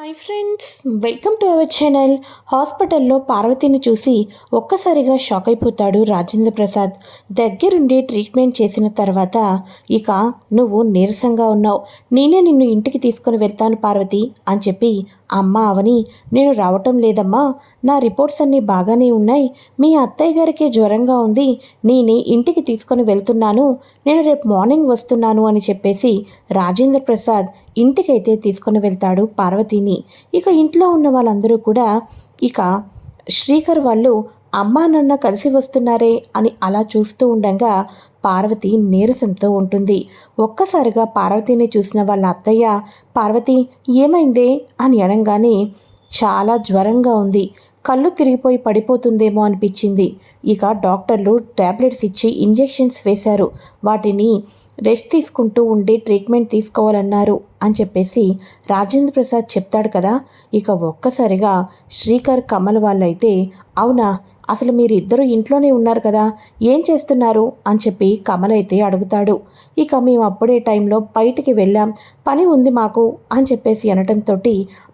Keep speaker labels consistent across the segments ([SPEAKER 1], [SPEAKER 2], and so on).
[SPEAKER 1] Hi friends welcome to our channel. హాస్పిటల్లో పార్వతిని చూసి ఒక్కసారిగా షాక్ అయిపోతాడు రాజేంద్ర ప్రసాద్. దగ్గరుండి ట్రీట్మెంట్ చేసిన తర్వాత ఇక నువ్వు నీరసంగా ఉన్నావు. నేనే నిన్ను ఇంటికి తీసుకొని వెళ్తాను పార్వతి అని చెప్పి అమ్మ అవని నేను రావటం లేదమ్మా. నా రిపోర్ట్స్ అన్నీ బాగానే ఉన్నాయి. మీ అత్తయ్య గారికి జ్వరంగా ఉంది. నేనే ఇంటికి తీసుకొని వెళ్తున్నాను. నేను రేపు మార్నింగ్ వస్తున్నాను అని చెప్పేసి రాజేంద్ర ప్రసాద్ ఇంటికైతే తీసుకొని వెళ్తాడు పార్వతిని. ఇక ఇంట్లో ఉన్న వాళ్ళందరూ కూడా ఇక శ్రీకర్ వాళ్ళు అమ్మా నాన్న కలిసి వస్తున్నారే అని అలా చూస్తూ ఉండగా పార్వతి నీరసంతో ఉంటుంది. ఒక్కసారిగా పార్వతిని చూసిన వాళ్ళ అత్తయ్య పార్వతి ఏమైందే? అని అనగానే చాలా జ్వరంగా ఉంది. కళ్ళు తిరిగిపోయి పడిపోతుందేమో అనిపించింది. ఇక డాక్టర్లు ట్యాబ్లెట్స్ ఇచ్చి ఇంజెక్షన్స్ వేశారు. వాటిని రెస్ట్ తీసుకుంటూ ఉండి ట్రీట్మెంట్ తీసుకోవాలన్నారు అని చెప్పేసి రాజేంద్ర ప్రసాద్ చెప్తాడు కదా. ఇక ఒక్కసారిగా శ్రీకర్ కమల్ వాళ్ళైతే అవునా? అసలు మీరు ఇద్దరు ఇంట్లోనే ఉన్నారు కదా ఏం చేస్తున్నారు? అని చెప్పి కమల్ అయితే అడుగుతాడు. ఇక మేము అప్పుడే టైంలో బయటికి వెళ్ళాం. పని ఉంది మాకు అని చెప్పేసి అనటంతో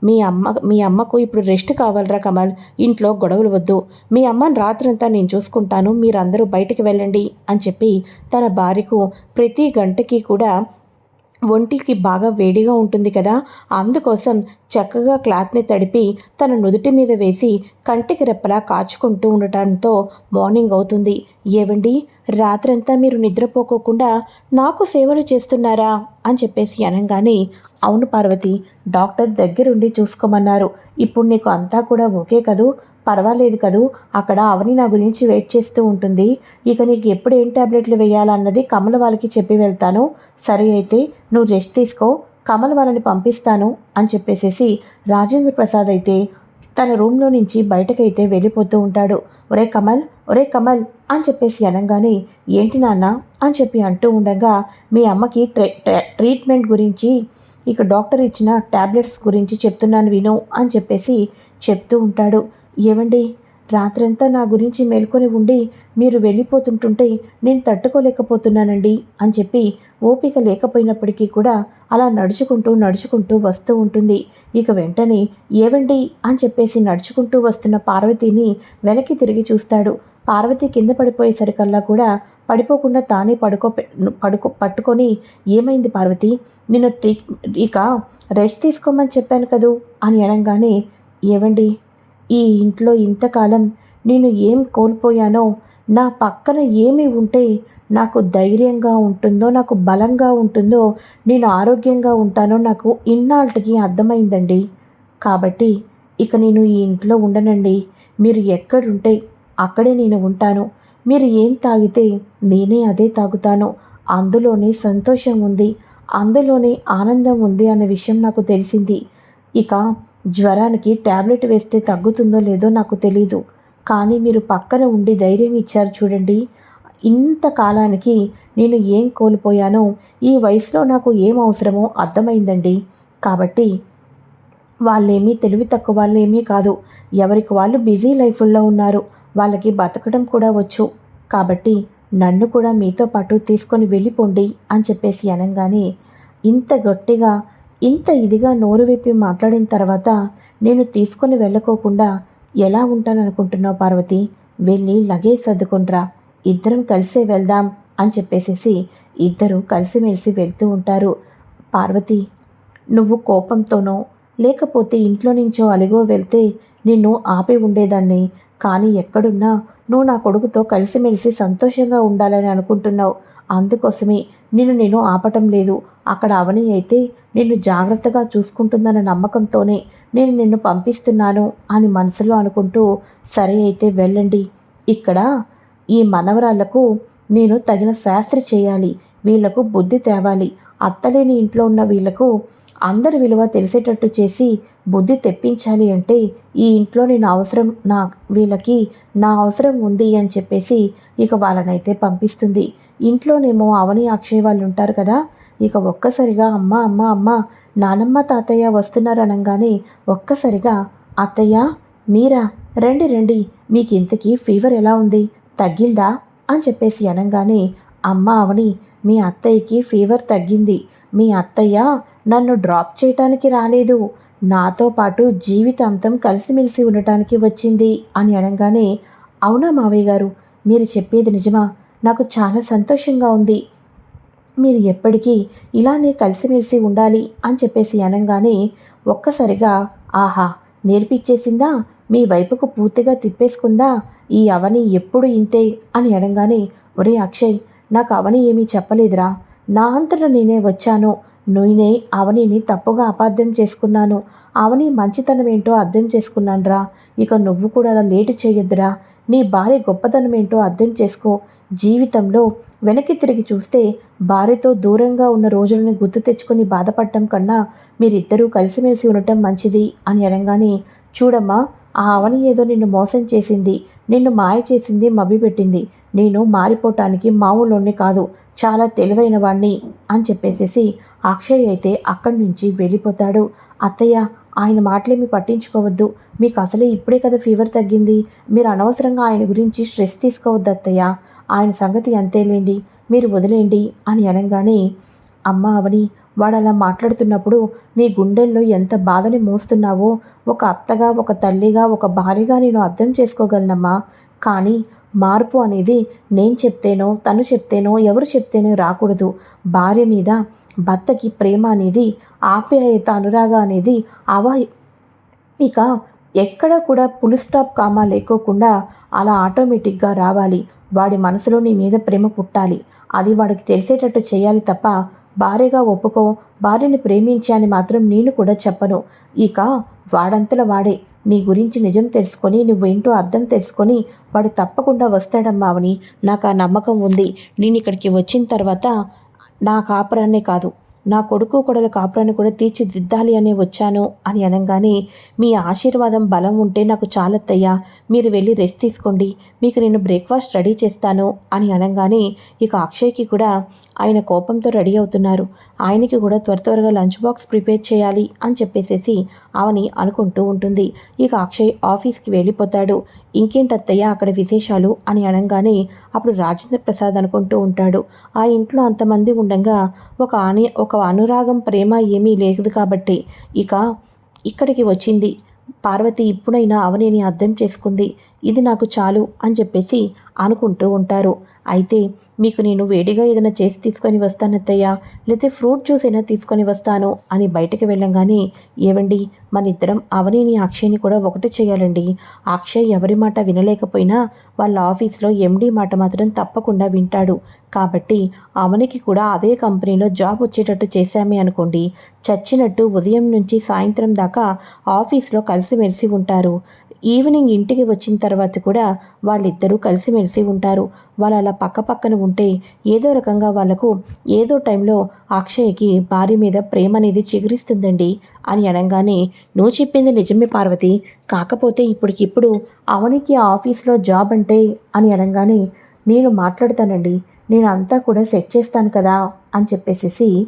[SPEAKER 1] మీ అమ్మ మీ అమ్మకు ఇప్పుడు రెస్ట్ కావాలరా కమల్? ఇంట్లో గొడవలు వద్దు. మీ అమ్మని రాత్రంతా నేను చూసుకుంటాను. మీరందరూ బయటికి వెళ్ళండి అని చెప్పి తన భార్యకు ప్రతి గంటకి కూడా ఒంటికి బాగా వేడిగా ఉంటుంది కదా అందుకోసం చక్కగా క్లాత్ని తడిపి తన నుదుటి మీద వేసి కంటికి రెప్పలా కాచుకుంటూ ఉండటంతో మార్నింగ్ అవుతుంది. ఏవండి? రాత్రంతా మీరు నిద్రపోకోకుండా నాకు సేవలు చేస్తున్నారా? అని చెప్పేసి అనగానే అవును పార్వతి డాక్టర్ దగ్గరుండి చూసుకోమన్నారు. ఇప్పుడు నీకు అంతా కూడా ఓకే కదూ? పర్వాలేదు కదూ. అక్కడ అవని నా గురించి వెయిట్ చేస్తూ ఉంటుంది. ఇక నీకు ఎప్పుడు ఏం ట్యాబ్లెట్లు వేయాలన్నది కమల వాళ్ళకి చెప్పి వెళ్తాను. సరే అయితే నువ్వు రెస్ట్ తీసుకో. కమల్ వాళ్ళని పంపిస్తాను అని చెప్పేసేసి రాజేంద్ర ప్రసాద్ అయితే తన రూమ్లో నుంచి బయటకైతే వెళ్ళిపోతూ ఉంటాడు. ఒరే కమల్ ఒరే కమల్ అని చెప్పేసి అనగానే ఏంటి నాన్న? అని చెప్పి అంటూ ఉండగా మీ అమ్మకి ట్రీట్మెంట్ గురించి ఇక డాక్టర్ ఇచ్చిన ట్యాబ్లెట్స్ గురించి చెప్తున్నాను విను అని చెప్పేసి చెప్తూ ఉంటాడు. ఏవండి? రాత్రంతా నా గురించి మేల్కొని ఉండి మీరు వెళ్ళిపోతుంటుంటే నేను తట్టుకోలేకపోతున్నానండి అని చెప్పి ఓపిక లేకపోయినప్పటికీ కూడా అలా నడుచుకుంటూ నడుచుకుంటూ వస్తూ ఉంటుంది. ఇక వెంటనే ఏవండి? అని చెప్పేసి నడుచుకుంటూ వస్తున్న పార్వతిని వెనక్కి తిరిగి చూస్తాడు. పార్వతి కింద పడిపోయేసరికల్లా కూడా పడిపోకుండా తానే పడుకో పడుకో పట్టుకొని ఏమైంది పార్వతి? నిన్ను ట్రీట్ ఇక రెస్ట్ తీసుకోమని చెప్పాను కదూ? అని అనగానే ఏవండి? ఈ ఇంట్లో ఇంతకాలం నేను ఏం కోల్పోయానో నా పక్కన ఏమి ఉంటే నాకు ధైర్యంగా ఉంటుందో నాకు బలంగా ఉంటుందో నేను ఆరోగ్యంగా ఉంటానో నాకు ఇన్నాళ్ళకి అర్థమైందండి. కాబట్టి ఇక నేను ఈ ఇంట్లో ఉండనండి. మీరు ఎక్కడుంటే అక్కడే నేను ఉంటాను. మీరు ఏం తాగితే నేనే అదే తాగుతాను. అందులోనే సంతోషం ఉంది. అందులోనే ఆనందం ఉంది అన్న విషయం నాకు తెలిసింది. ఇక జ్వరానికి ట్యాబ్లెట్ వేస్తే తగ్గుతుందో లేదో నాకు తెలీదు. కానీ మీరు పక్కన ఉండి ధైర్యం ఇచ్చారు చూడండి. ఇంత కాలానికి నేను ఏం కోల్పోయానో ఈ వయసులో నాకు ఏం అవసరమో అర్థమైందండి. కాబట్టి వాళ్ళేమీ తెలివి తక్కువ వాళ్ళు ఏమీ కాదు. ఎవరికి వాళ్ళు బిజీ లైఫ్లో ఉన్నారు. వాళ్ళకి బతకడం కూడా వచ్చు. కాబట్టి నన్ను కూడా మీతో పాటు తీసుకొని వెళ్ళిపోండి అని చెప్పేసి అనగానే ఇంత గట్టిగా ఇంత ఇదిగా నోరు విప్పి మాట్లాడిన తర్వాత నేను తీసుకొని వెళ్ళకోకుండా ఎలా ఉంటాననుకుంటున్నావు పార్వతి? వెళ్ళి లగేజ్ సర్దుకుంట్రా. ఇద్దరం కలిసే వెళ్దాం అని చెప్పేసేసి ఇద్దరు కలిసిమెలిసి వెళ్తూ ఉంటారు. పార్వతి నువ్వు కోపంతోనో లేకపోతే ఇంట్లో నుంచో అలిగో వెళ్తే నిన్ను ఆపి ఉండేదాన్ని. కానీ ఎక్కడున్నా నువ్వు నా కొడుకుతో కలిసిమెలిసి సంతోషంగా ఉండాలని అనుకుంటున్నావు. అందుకోసమే నిన్ను నేను ఆపటం లేదు. అక్కడ అవని అయితే నిన్ను జాగ్రత్తగా చూసుకుంటుందన్న నమ్మకంతోనే నేను నిన్ను పంపిస్తున్నాను అని మనసులో అనుకుంటూ సరే అయితే వెళ్ళండి. ఇక్కడ ఈ మనవరాళ్ళకు నేను తగిన శాస్త్రి చేయాలి. వీళ్ళకు బుద్ధి తేవాలి. అత్తలేని ఇంట్లో ఉన్న వీళ్ళకు అందరి విలువ తెలిసేటట్టు చేసి బుద్ధి తెప్పించాలి అంటే ఈ ఇంట్లో నేను అవసరం నా వీళ్ళకి నా అవసరం ఉంది అని చెప్పేసి ఇక వాళ్ళనైతే పంపిస్తుంది. ఇంట్లోనేమో అవని అక్షయ్ వాళ్ళు ఉంటారు కదా. ఇక ఒక్కసారిగా అమ్మ అమ్మ అమ్మ నానమ్మ తాతయ్య వస్తున్నారు అనగానే ఒక్కసారిగా అత్తయ్య మీరా? రండి రండి. మీకు ఇంతకీ ఫీవర్ ఎలా ఉంది? తగ్గిందా? అని చెప్పేసి అనగానే అమ్మ అవని మీ అత్తయ్యకి ఫీవర్ తగ్గింది. మీ అత్తయ్య నన్ను డ్రాప్ చేయటానికి రాలేదు. నాతో పాటు జీవితాంతం కలిసిమెలిసి ఉండటానికి వచ్చింది అని అనగానే అవునా మావయ్య గారు? మీరు చెప్పేది నిజమా? నాకు చాలా సంతోషంగా ఉంది. మీరు ఎప్పటికీ ఇలానే కలిసిమెలిసి ఉండాలి అని చెప్పేసి అనగానే ఒక్కసారిగా ఆహా నేర్పించేసిందా మీ వైపుకు పూర్తిగా తిప్పేసుకుందా? ఈ అవని ఎప్పుడు ఇంతే? అని అనగానే ఒరే అక్షయ్ నాకు అవని ఏమీ చెప్పలేదురా. నా అంతటా నేనే వచ్చాను. నేనే అవనిని తప్పుగా అపార్థం చేసుకున్నాను. అవని మంచితనం ఏంటో అర్థం చేసుకున్నానురా. ఇక నువ్వు కూడా అలా లేటు చేయొద్దురా. నీ భార్య గొప్పతనం ఏంటో అర్థం చేసుకో. జీవితంలో వెనక్కి తిరిగి చూస్తే భార్యతో దూరంగా ఉన్న రోజులను గుర్తు తెచ్చుకొని బాధపడటం కన్నా మీరిద్దరూ కలిసిమెలిసి ఉండటం మంచిది అని అనగానే చూడమ్మా ఆ అవని ఏదో నిన్ను మోసం చేసింది నిన్ను మాయ చేసింది మభ్యపెట్టింది. నేను మారిపోవటానికి మామూలుని కాదు చాలా తెలివైన వాణ్ణి అని చెప్పేసేసి అక్షయ్ అయితే అక్కడి నుంచి వెళ్ళిపోతాడు. అత్తయ్య ఆయన మాటలేమి పట్టించుకోవద్దు. మీకు అసలే ఇప్పుడే కదా ఫీవర్ తగ్గింది. మీరు అనవసరంగా ఆయన గురించి స్ట్రెస్ తీసుకోవద్దు అత్తయ్య ఆయన సంగతి అంతేలేండి మీరు వదిలేండి అని అనగానే అమ్మ అవని వాడు అలా మాట్లాడుతున్నప్పుడు నీ గుండెల్లో ఎంత బాధని మోస్తున్నావో ఒక అత్తగా ఒక తల్లిగా ఒక భార్యగా నేను అర్థం చేసుకోగలనమ్మా. కానీ మార్పు అనేది నేను చెప్తేనో తను చెప్తేనో ఎవరు చెప్తేనో రాకూడదు. భార్య మీద భర్తకి ప్రేమ అనేది ఆప్యాయత అనురాగ అనేది అవా ఇక ఎక్కడ కూడా పులు స్టాప్ కామా లేకోకుండా అలా ఆటోమేటిక్గా రావాలి. వాడి మనసులో నీ మీద ప్రేమ పుట్టాలి. అది వాడికి తెలిసేటట్టు చేయాలి తప్ప భార్యగా ఒప్పుకో భార్యని ప్రేమించాని అని మాత్రం నేను కూడా చెప్పను. ఇక వాడంతల వాడే. నీ గురించి నిజం తెలుసుకొని నువ్వేంటో అర్థం తెలుసుకొని వాడు తప్పకుండా వస్తాడమ్మా అని నాకు ఆ నమ్మకం ఉంది. నేను ఇక్కడికి వచ్చిన తర్వాత నా కాపురాన్నే కాదు. నా కొడుకు కొడల కాపురాన్ని కూడా తీర్చిదిద్దాలి అనే వచ్చాను అని అనగానే మీ ఆశీర్వాదం బలం ఉంటే నాకు చాలత్తయ్యా మీరు వెళ్ళి రెస్ట్ తీసుకోండి మీకు నేను బ్రేక్ఫాస్ట్ రెడీ చేస్తాను అని అనగానే ఇక అక్షయ్కి కూడా ఆయన కోపంతో రెడీ అవుతున్నారు. ఆయనకి కూడా త్వర త్వరగా లంచ్ బాక్స్ ప్రిపేర్ చేయాలి అని చెప్పేసేసి అవని అనుకుంటూ ఉంటుంది. ఇక అక్షయ్ ఆఫీస్కి వెళ్ళిపోతాడు. ఇంకేంటత్తయ్య అక్కడ విశేషాలు అని అనగానే అప్పుడు రాజేంద్ర ప్రసాద్ అనుకుంటూ ఉంటాడు. ఆ ఇంట్లో అంతమంది ఉండగా ఒక ఆని ఒక అనురాగం ప్రేమ ఏమీ లేదు కాబట్టి. ఇక ఇక్కడికి వచ్చింది. పార్వతి ఇప్పుడైనా అవనిని అర్థం చేసుకుంది. ఇది నాకు చాలు అని చెప్పేసి అనుకుంటూ ఉంటారు. అయితే మీకు నేను వేడిగా ఏదైనా చేసి తీసుకొని వస్తానత్తయ్య లేతే ఫ్రూట్ జ్యూస్ అయినా తీసుకొని వస్తాను అని బయటకు వెళ్ళంగానే ఏవండి మన ఇద్దరం అవనిని అక్షయ్ని కూడా ఒకటి చేయాలండి. అక్షయ్ ఎవరి మాట వినలేకపోయినా వాళ్ళ ఆఫీస్లో ఎండీ మాట మాత్రం తప్పకుండా వింటాడు. కాబట్టి అవనికి కూడా అదే కంపెనీలో జాబ్ వచ్చేటట్టు చేశామే అనుకోండి. చచ్చినట్టు ఉదయం నుంచి సాయంత్రం దాకా ఆఫీస్లో కలిసిమెలిసి ఉంటారు. ఈవినింగ్ ఇంటికి వచ్చిన తర్వాత కూడా వాళ్ళిద్దరూ కలిసిమెలిసి ఉంటారు. వాళ్ళు అలా పక్క పక్కన ఉంటే ఏదో రకంగా వాళ్ళకు ఏదో టైంలో అక్షయ్కి భార్య మీద ప్రేమ అనేది చిగురిస్తుందండి అని అనగానే నువ్వు చెప్పింది నిజమే పార్వతి. కాకపోతే ఇప్పటికిప్పుడు అవనికి ఆ ఆఫీస్లో జాబ్ అంటే అని అనగానే నేను మాట్లాడతానండి. నేను అంతా కూడా సెట్ చేస్తాను కదా అని చెప్పేసేసి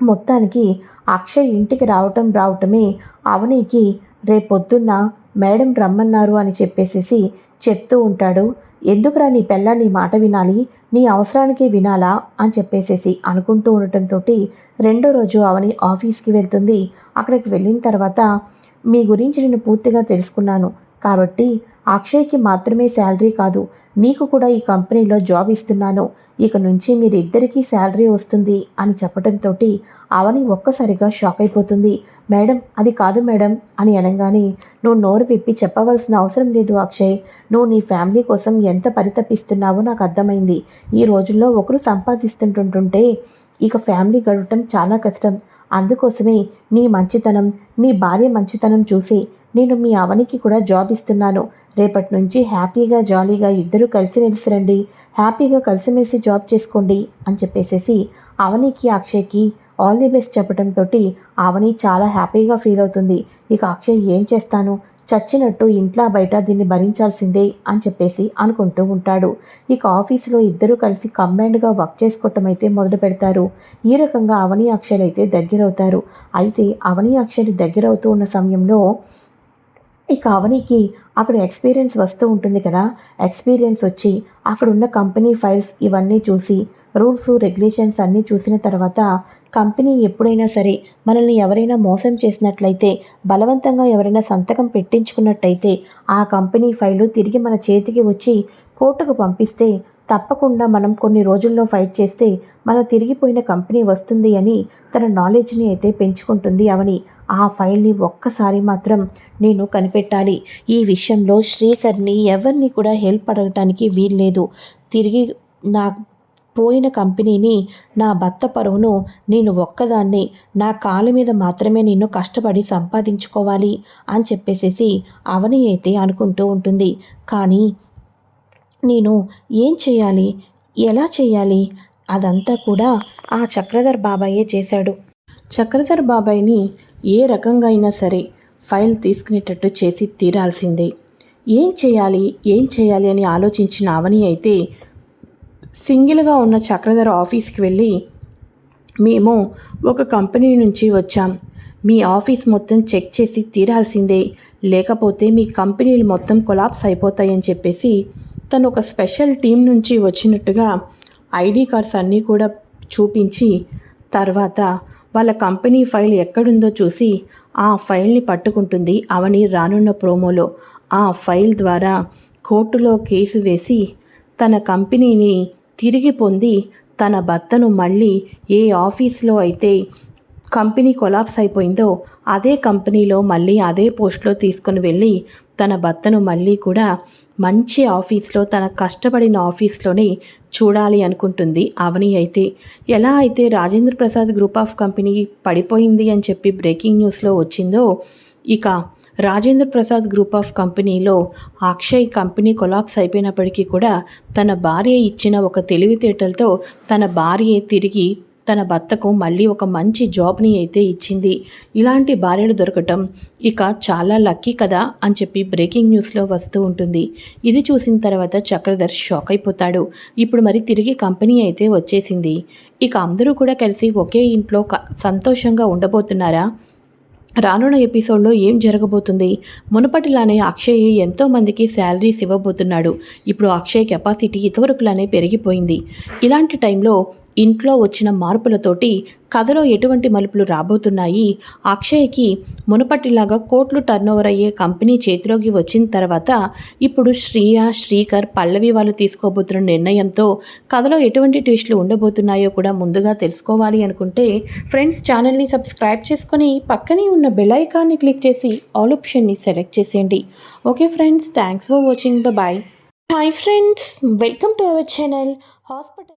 [SPEAKER 1] మొత్తానికి అక్షయ్ ఇంటికి రావటం రావటమే అవనికి రేపొద్దున్న మేడం రమ్మన్నారు అని చెప్పేసేసి చెప్తూ ఉంటాడు. ఎందుకురా నీ పెళ్ళ నీ మాట వినాలి? నీ అవసరానికి వినాలా? అని చెప్పేసేసి అనుకుంటూ ఉండటంతో రెండో రోజు అవని ఆఫీస్కి వెళ్తుంది. అక్కడికి వెళ్ళిన తర్వాత మీ గురించి నేను పూర్తిగా తెలుసుకున్నాను. కాబట్టి అక్షయ్కి మాత్రమే శాలరీ కాదు. నీకు కూడా ఈ కంపెనీలో జాబ్ ఇస్తున్నాను. ఇక నుంచి మీరిద్దరికీ శాలరీ వస్తుంది అని చెప్పడంతో అవని ఒక్కసారిగా షాక్ అయిపోతుంది. మేడం అది కాదు మేడం అని అనగానే నువ్వు నోరు విప్పి చెప్పవలసిన అవసరం లేదు అక్షయ్. నువ్వు నీ ఫ్యామిలీ కోసం ఎంత పరితపిస్తున్నావో నాకు అర్థమైంది. ఈ రోజుల్లో ఒకరు సంపాదిస్తుంటుంటుంటే ఇక ఫ్యామిలీ గడవటం చాలా కష్టం. అందుకోసమే నీ మంచితనం నీ భార్య మంచితనం చూసి నేను మీ అవనికి కూడా జాబ్ ఇస్తున్నాను. రేపటి నుంచి హ్యాపీగా జాలీగా ఇద్దరూ కలిసిమెలిసి రండి హ్యాపీగా కలిసిమెలిసి జాబ్ చేసుకోండి అని చెప్పేసేసి అవనికి అక్షయ్కి ఆల్ ది బెస్ట్ చెప్పడంతో అవని చాలా హ్యాపీగా ఫీల్ అవుతుంది. ఇక అక్షయ్ ఏం చేస్తాను? చచ్చినట్టు ఇంట్లో బయట దీన్ని భరించాల్సిందే అని చెప్పేసి అనుకుంటూ ఉంటాడు. ఇక ఆఫీసులో ఇద్దరూ కలిసి కంబైన్డ్గా వర్క్ చేసుకోవటం అయితే మొదలు పెడతారు. ఈ రకంగా అవని అక్షయ్ అయితే దగ్గరవుతారు. అయితే అవని అక్షయ్ దగ్గరవుతూ ఉన్న సమయంలో ఇక అవనికి అక్కడ ఎక్స్పీరియన్స్ వస్తూ ఉంటుంది కదా. ఎక్స్పీరియన్స్ వచ్చి అక్కడ ఉన్న కంపెనీ ఫైల్స్ ఇవన్నీ చూసి రూల్స్ రెగ్యులేషన్స్ అన్నీ చూసిన తర్వాత కంపెనీ ఎప్పుడైనా సరే మనల్ని ఎవరైనా మోసం చేసినట్లయితే బలవంతంగా ఎవరైనా సంతకం పెట్టించుకున్నట్టయితే ఆ కంపెనీ ఫైలు తిరిగి మన చేతికి వచ్చి కోర్టుకు పంపిస్తే తప్పకుండా మనం కొన్ని రోజుల్లో ఫైట్ చేస్తే మన తిరిగిపోయిన కంపెనీ వస్తుంది అని తన నాలెడ్జ్ని అయితే పెంచుకుంటుంది అవని. ఆ ఫైల్ని ఒక్కసారి మాత్రం నేను కనిపెట్టాలి. ఈ విషయంలో శ్రీకర్ని ఎవరిని కూడా హెల్ప్ అడగటానికి వీల్లేదు. తిరిగి నా పోయిన కంపెనీని నా భర్త పరువును నేను ఒక్కదాన్ని నా కాళ్ళ మీద మాత్రమే నేను కష్టపడి సంపాదించుకోవాలి అని చెప్పేసేసి అవని అయితే అనుకుంటూ ఉంటుంది. కానీ నేను ఏం చేయాలి? ఎలా చేయాలి? అదంతా కూడా ఆ చక్రధర్ బాబాయే చేశాడు. చక్రధర్ బాబాయ్ని ఏ రకంగా అయినా సరే ఫైల్ తీసుకునేటట్టు చేసి తీరాల్సిందే. ఏం చేయాలి? ఏం చేయాలి అని ఆలోచించిన అవని అయితే సింగిల్గా ఉన్న చక్రధర్ ఆఫీస్కి వెళ్ళి మేము ఒక కంపెనీ నుంచి వచ్చాం. మీ ఆఫీస్ మొత్తం చెక్ చేసి తీరాల్సిందే. లేకపోతే మీ కంపెనీలు మొత్తం కొలాప్స్ అయిపోతాయని చెప్పేసి తను ఒక స్పెషల్ టీం నుంచి వచ్చినట్టుగా ఐడి కార్డ్స్ అన్నీ కూడా చూపించి తర్వాత వాళ్ళ కంపెనీ ఫైల్ ఎక్కడుందో చూసి ఆ ఫైల్ని పట్టుకుంటుంది. అవని రానున్న ప్రోమోలో ఆ ఫైల్ ద్వారా కోర్టులో కేసు వేసి తన కంపెనీని తిరిగి పొంది తన భర్తను మళ్ళీ ఏ ఆఫీస్లో అయితే కంపెనీ కొలాప్స్ అయిపోయిందో అదే కంపెనీలో మళ్ళీ అదే పోస్ట్లో తీసుకుని వెళ్ళి తన భర్తను మళ్ళీ కూడా మంచి ఆఫీస్లో తన కష్టపడిన ఆఫీస్లోనే చూడాలి అనుకుంటుంది అవని అయితే. ఎలా అయితే Rajendra Prasad group of company పడిపోయింది అని చెప్పి బ్రేకింగ్ న్యూస్లో వచ్చిందో ఇక రాజేంద్ర ప్రసాద్ గ్రూప్ ఆఫ్ కంపెనీలో అక్షయ్ కంపెనీ కొలాప్స్ అయిపోయినప్పటికీ కూడా తన భార్య ఇచ్చిన ఒక తెలివితేటలతో తన భార్య తిరిగి తన భర్తకు మళ్ళీ ఒక మంచి జాబ్ని అయితే ఇచ్చింది. ఇలాంటి భార్యలు దొరకటం ఇక చాలా లక్కీ కదా అని చెప్పి బ్రేకింగ్ న్యూస్లో వస్తూ ఉంటుంది. ఇది చూసిన తర్వాత చక్రధర్ షాక్ అయిపోతాడు. ఇప్పుడు మరి తిరిగి కంపెనీ అయితే వచ్చేసింది. ఇక అందరూ కూడా కలిసి ఒకే ఇంట్లో సంతోషంగా ఉండబోతున్నారా? రానున్న ఎపిసోడ్లో ఏం జరగబోతుంది? మునుపటిలానే అక్షయ్ ఎంతో మందికి శాలరీస్ ఇవ్వబోతున్నాడు. ఇప్పుడు అక్షయ్ కెపాసిటీ ఇతవరకులానే పెరిగిపోయింది. ఇలాంటి టైంలో ఇంట్లో వచ్చిన మార్పులతోటి కథలో ఎటువంటి మలుపులు రాబోతున్నాయి? అక్షయ్కి మునుపటిలాగా కోట్లు టర్నోవర్ అయ్యే కంపెనీ చేతిలోకి వచ్చిన తర్వాత ఇప్పుడు శ్రీయ శ్రీకర్ పల్లవి వాళ్ళు తీసుకోబోతున్న నిర్ణయంతో కథలో ఎటువంటి ట్విస్టులు ఉండబోతున్నాయో కూడా ముందుగా తెలుసుకోవాలి అనుకుంటే ఫ్రెండ్స్ ఛానల్ని సబ్స్క్రైబ్ చేసుకొని పక్కనే ఉన్న బెల్ ఐకాన్ని క్లిక్ చేసి ఆల్ ఆప్షన్ని సెలెక్ట్ చేసేయండి. Okay friends thanks for watching the bye hi friends welcome to our channel hospital